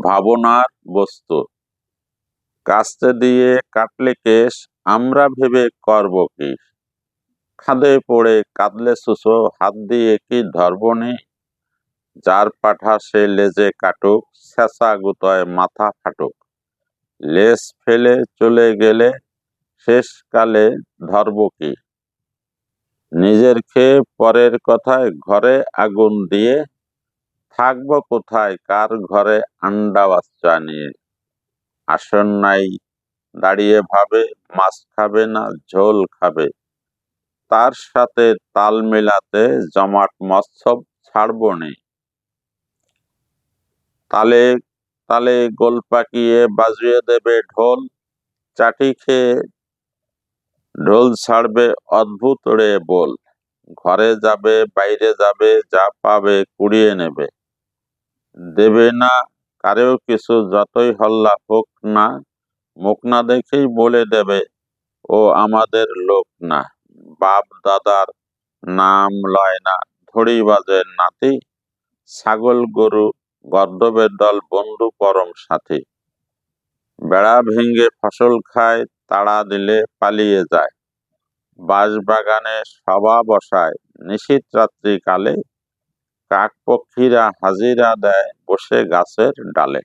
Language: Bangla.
ভাবনার বস্তু। কাস্তে দিয়ে কাটলে কেশ, আমরা ভেবে করব কি? খাদে পড়ে কাঁদলে সুসো, হাত দিয়ে কি ধরবনি যার পাঠা সে লেজে কাটুক শেষা গুতয় মাথা ফাটুক। লেজ ফেলে চলে গেলে শেষকালে ধরব কি? নিজের খেয়ে পরের কথায় ঘরে আগুন দিয়ে থাকব কোথায়? কার ঘরে আন্ডা বাচ্চা নিয়ে? আসন নাই, দাঁড়িয়ে ভাবে, মাছ খাবে না, ঝোল খাবে। তার সাথে তাল মেলাতে জমাট মৎসব ছাড়ব নি। তালে তালে গোল পাকিয়ে বাজিয়ে দেবে ঢোল, চাটি খেয়ে ঢোল ছাড়বে অদ্ভুত রে বল। ঘরে যাবে, বাইরে যাবে, যা পাবে কুড়িয়ে নেবে। দেবে না, কারেও কিছু যতই হল্লা হোক না, মুখ না দেখেই বলে দেবে, ও আমাদের লোক না, বাপ দাদার নাম লয় না, ধড়ি বাজে নাতি, ছাগল গরু, গর্দবের দল, বন্ধু পরম সাথী। বেড়া ভেঙে ফসল খায়, তাড়া দিলে পালিয়ে যায়। বাঁশ বাগানে সভা বসায় নিশীত রাত্রি কাক পক্ষীরা হাজিরা দেয় বসে গাছের ডালে।